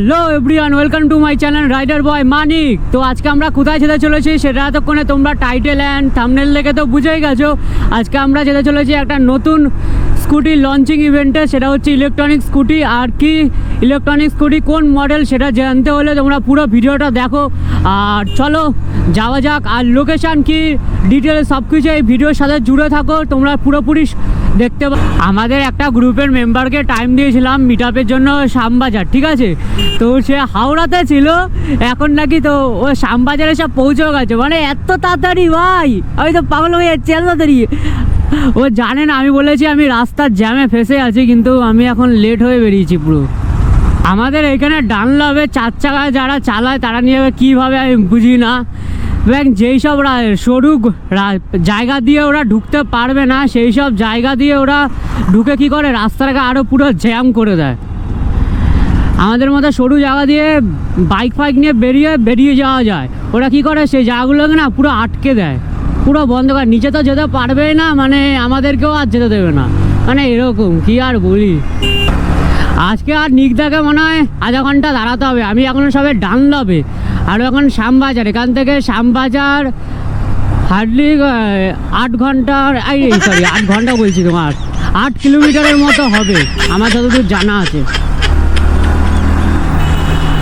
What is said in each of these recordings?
Hello everyone welcome to my channel rider boy Manik তো আজকে আমরা কোথায় যেতে চলেছি সেটা এতক্ষণে তোমরা টাইটেল অ্যান্ড থামনেল দেখে তো বুঝেই গেছো। আজকে আমরা যেতে চলেছি একটা নতুন স্কুটি লঞ্চিং ইভেন্টে সেটা হচ্ছে ইলেকট্রনিক স্কুটি আর কি ইলেকট্রনিক স্কুটি কোন মডেল সেটা জানতে হলে তোমরা পুরো ভিডিওটা দেখো। আর চলো, যাওয়া যাক। আর লোকেশান কি ডিটেলস সব কিছু এই ভিডিওর সাথে জুড়ে থাকো। তোমরা পুরোপুরি দেখতে আমাদের একটা গ্রুপের মেম্বারকে টাইম দিয়েছিলাম মিট জন্য শ্যামবাজার, ঠিক আছে? তো সে হাওড়াতে ছিল, এখন নাকি তো ও শ্যামবাজারে সব পৌঁছেও গেছে। মানে এত তাড়াতাড়ি, ভাই! আমি তো পাগল হয়ে যাচ্ছি, এত তাড়াতাড়ি। ও জানে না, আমি বলেছি আমি রাস্তার জ্যামে ফেসে আছি, কিন্তু আমি এখন লেট হয়ে বেরিয়েছি পুরো। আমাদের এখানে ডানলাভে চার চাকা যারা চালায়, তারা নিয়ে কীভাবে আমি বুঝি না। এবং যেই সব সরু জায়গা দিয়ে ওরা ঢুকতে পারবে না, সেই সব জায়গা দিয়ে ওরা ঢুকে কি করে? রাস্তাটাকে আরও পুরো জ্যাম করে দেয়। আমাদের মতো সরু জায়গা দিয়ে বাইক ফাইক নিয়ে বেরিয়ে বেরিয়ে যাওয়া যায়। ওরা কি করে? সেই জায়গাগুলোকে না পুরো আটকে দেয়। পুরো বন্ধ করে। নিচে তো যেতে পারবেই না মানে আমাদেরকেও আর যেতে দেবে না। মানে এরকম, কি আর বলি? আজকে আর নিকদাকে মনে হয় আধা ঘণ্টা দাঁড়াতে হবে। আমি এখন সবে ডান লবে আর এখন শ্যামবাজার, এখান থেকে শ্যামবাজার হার্ডলি আট ঘণ্টার এই সরি আট ঘণ্টা বলছি তোমার। আট কিলোমিটারের মতো হবে, আমার যতদূর জানা আছে।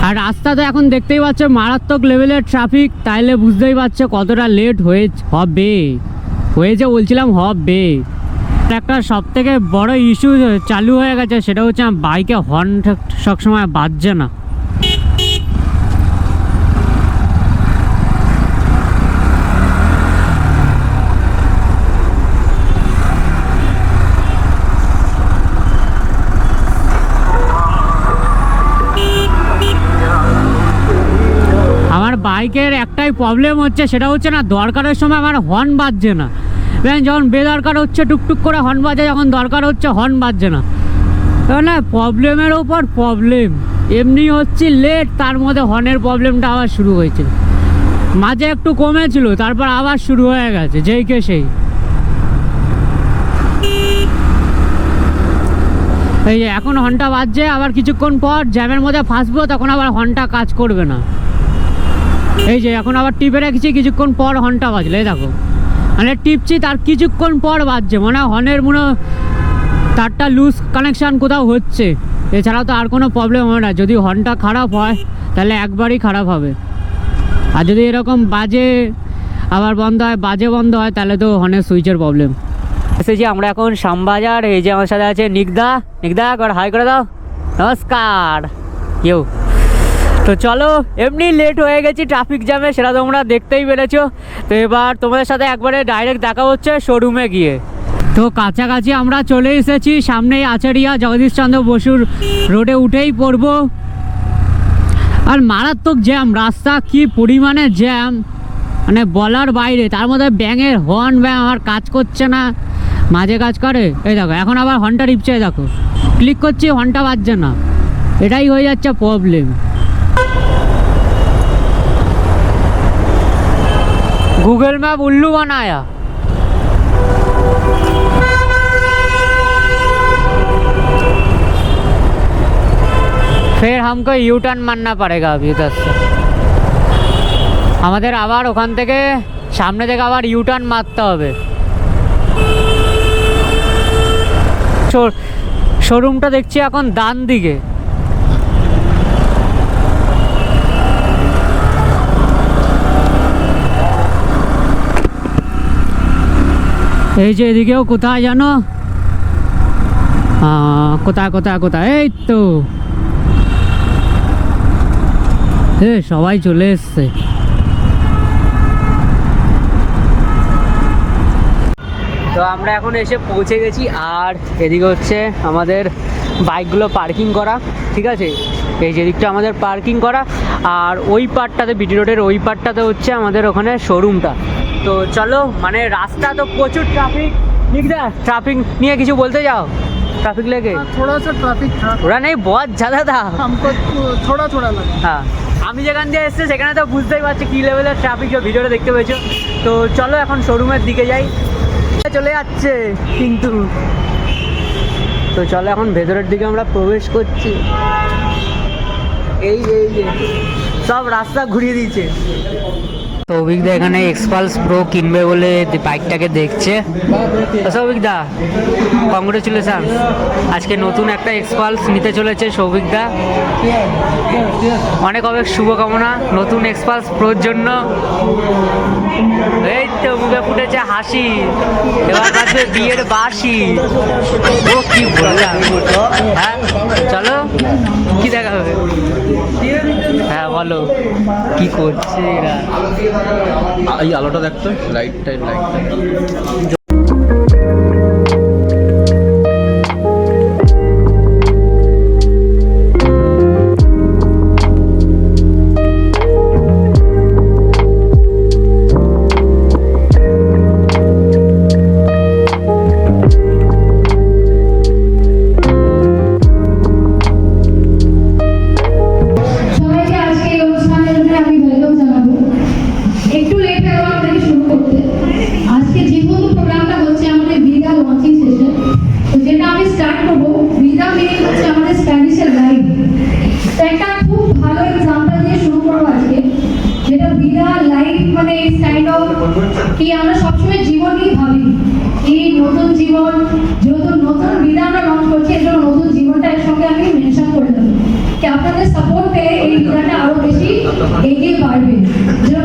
আর রাস্তা তো এখন দেখতেই পাচ্ছ, মারাত্মক লেভেলের ট্রাফিক তাইলে বুঝতেই পারছ কতটা লেট হয়ে, হবে। হয়েছে বলছিলাম, হবে। একটা সব থেকে বড় ইস্যু চালু হয়ে গেছে, সেটা হচ্ছে আমার বাইকে হর্ন সবসময় বাজছে না আমার বাইকের একটাই প্রবলেম হচ্ছে, সেটা হচ্ছে না দরকারের সময় আমার হর্ন বাজছে না। এবং যখন বেদরকার হচ্ছে, টুকটুক করে হর্ন বাজে, যখন দরকার হচ্ছে হর্ন বাজছে না। না প্রবলেমের ওপর প্রবলেম এমনি হচ্ছে লেট তার মধ্যে হর্নের প্রবলেমটা আবার শুরু হয়েছে। মাঝে একটু কমেছিল, তারপর আবার শুরু হয়ে গেছে, যেই কে সেই। এই এখন হর্নটা বাজছে, আবার কিছুক্ষণ পর জ্যামের মধ্যে ফাঁসবো, তখন আবার হর্নটা কাজ করবে না। এই যে, এখন আবার টিপে রেখেছি, কিছুক্ষণ পর হর্নটা বাজলে দেখো। মানে টিপছি, তার কিছুক্ষণ পর বাজছে মানে হয় হর্নের মনে তারটা লুজ কানেকশান কোথাও হচ্ছে। এছাড়াও তো আর কোনো প্রবলেম হবে না, যদি হর্নটা খারাপ হয়, তাহলে একবারই খারাপ হবে। আর যদি এরকম বাজে, আবার বন্ধ হয়, বাজে বন্ধ হয়, তাহলে তো হর্নের সুইচের প্রবলেম এসেছি আমরা এখন শ্যামবাজার, এই যে আমার সাথে আছে নিকদা। নিকদা, একবার হাই করে দাও। নমস্কার। কেউ তো চলো, এমনি লেট হয়ে গেছি ট্রাফিক জ্যামে সেটা তোমরা দেখতেই পেরেছ। তো এবার তোমাদের সাথে একবারে ডাইরেক্ট দেখা হচ্ছে শোরুমে গিয়ে। তো কাছাকাছি আমরা চলে এসেছি, সামনেই আচারিয়া জগদীশচন্দ্র বসুর রোডে উঠেই পড়ব। আর মারাত্মক জ্যাম রাস্তা কি পরিমাণে জ্যাম মানে বলার বাইরে, তার মধ্যে ব্যাঙের হর্ন ব্যাং আমার কাজ করছে না। মাঝে কাজ করে, এই দেখো, এখন আবার হর্নটা টিপছে দেখো। ক্লিক করছি হর্নটা বাজছে না। এটাই হয়ে যাচ্ছে প্রবলেম गूगल मैप उल्लू बनाया फिर हमको यू टर्न मारना पड़ेगा अभी उधर से আমাদের আবার ওখান থেকে সামনে থেকে আবার ইউ টার্ন মারতে হবে শোরুমটা দেখছি এখন ডান দিকে এই যে এদিকেও কোথায় জানো? কোথায় কোথায় কোথায়? এই তো। এ, সবাই চলে এসছে। তো আমরা এখন এসে পৌঁছে গেছি, আর এদিকে হচ্ছে আমাদের বাইকগুলো পার্কিং করা, ঠিক আছে? এই যে দিকটা আমাদের পার্কিং করা, আর ওই পার্টটাতে, বিটি রোডের ওই পার্টটাতে হচ্ছে আমাদের ওখানে শোরুমটা তো চলো মানে রাস্তা তো প্রচুর ট্রাফিক নিকদা ট্রাফিক নিয়ে কিছু বলতে যাও ट्रैफिक लेके हाँ, थोड़ा सा ट्रैफिक था थोड़ा नहीं बहुत ज़्यादा था हमको थोड़ा थोड़ा लगा হ্যাঁ আমি যেখান দিয়ে এসেছি সেখানে তো বুঝতেই পারছি কী লেভেলের ট্রাফিক ভিডিওটা দেখতে পেয়েছো তো চলো এখন শোরুমের দিকে যাই চলে যাচ্ছে কিন্তু তো চলো এখন ভেতরের দিকে আমরা প্রবেশ করছি এই এই যে সব রাস্তা ঘুরিয়ে দিয়েছে তো অভিকদা এখানে এক্সপালস প্রো কিনবে বলে বাইকটাকে দেখছে। আচ্ছা অভিকদা কংগ্রেচুলেশন আজকে নতুন একটা এক্সপালস নিতে চলেছে সৌভিকদা অনেক অনেক শুভকামনা নতুন এক্সপালস প্রোর জন্য। এই তো মুখে ফুটেছে হাসি। এবার বাজবে বিয়ের বাসি ও, কি বললাম। হ্যাঁ চলো, কি দেখা হবে বলো কি করছে এরা? এই আলোটা দেখতো লাইট টাইট সবাইকে इनके बारे में जो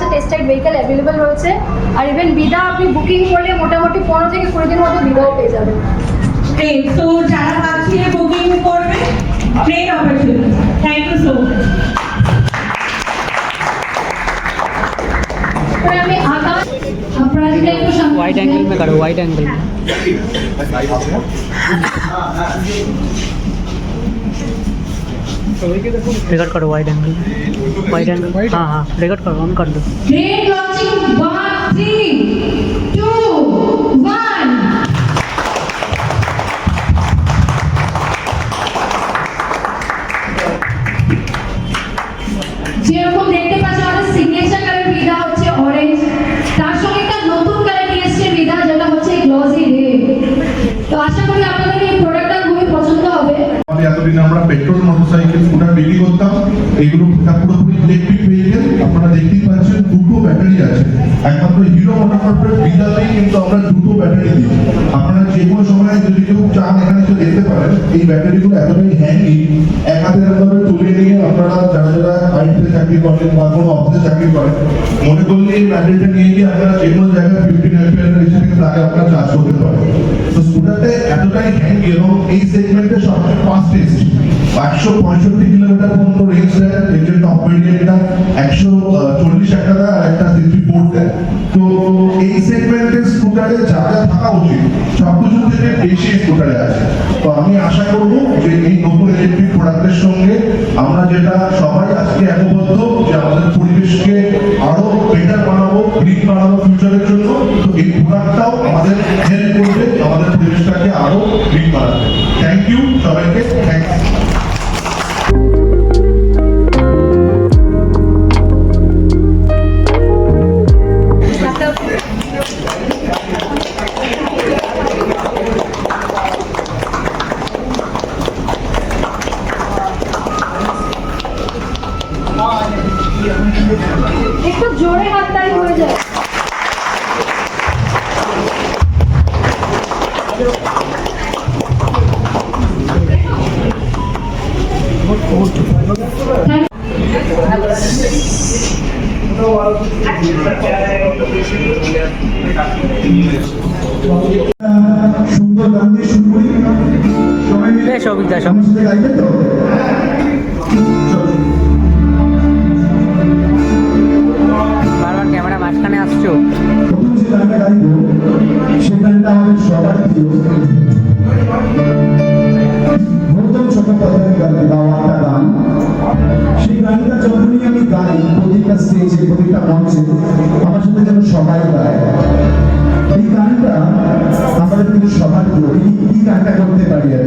কাছে টেস্ট রাইড ভেহিকেল অ্যাভেলেবেল রয়েছে আর ইভেন বিদা আপনি বুকিং করলে মোটামুটি পনেরো থেকে কুড়ি দিনের মধ্যে বিদাও পেয়ে যাবেন Great. So যারা ভাবছে বুকিং করবে great opportunity thank you so much এবার আমি আকাশ আপনারা যদি একটু সামনে वाइड एंगल में करो वाइड एंगल में रिकॉर्ड करो वाइड एंगल वाइड एंगल हाँ हाँ रिकॉर्ड करो ऑन कर दो Great launching. One, three, two, one. যেরকম এতদিন আমরা পেট্রোল, মোটরসাইকেল, স্কুটার বিক্রি করতাম। এইগুলো পুরোপুরি ইলেকট্রিক ভেহিকেল আপনারা দেখতেই পাচ্ছেন দুটো ব্যাটারি আছে। একমাত্র হিরো মোটর কিন্তু আমরা দুটো ব্যাটারি দিই। আপনারা যে কোনো সময় যদি এই ব্যাটারিগুলো এতটাই হ্যান্ডি এক হাতে এরকমভাবে তুলে নিয়ে আপনারা যারা যারা আইটিতে চাকরি করেন বা কোনো অফিসে চাকরি করেন, মনে করলে এই ব্যাটারিটা নিয়ে গিয়ে আপনারা যে কোনো জায়গায় ফিফটিন থেকে তাকে আপনারা চার্জ করতে পারেন তো এতটাই হ্যান্ডি এবং এই সেগমেন্টে সবচেয়ে ফাস্টেস্ট একশো পঁয়ষট্টি কিলোমিটার পর্যন্ত রেঞ্জ দেয়, এর জন্য একশো চল্লিশ একটা দেয় আর একটা সিক্সটি ফোর দেয়। তো, এই সেগমেন্টের স্কুটারে যা যা থাকা উচিত, সবকিছু থেকে বেশি স্কুটারে আছে। তো আমি আশা করব যে এই নতুন ইলেকট্রিক প্রোডাক্টের সঙ্গে আমরা যেটা সবাই আজকে একবদ্ধ, যে আমাদের পরিবেশকে আরও বেটার বানাবো গ্রিন বানাবো ফিউচারের জন্য। তো এই প্রোডাক্টটাও আমাদের আমাদের সুন্দর গান দিয়ে শুরু ক্যামেরা মাঝখানে আসছো। প্রথম আমাদের সবার প্রিয়। গৌতম চট্টোপাধ্যায়ের গানে গাওয়া একটা গান সেই গানটা যখনই আমি গাই, প্রতিটা স্টেজে প্রতিটা মঞ্চে, আমার সাথে যেন সবাই গায় এই গানটা আমাদের কিন্তু সবার কি গানটা করতে পারি আর।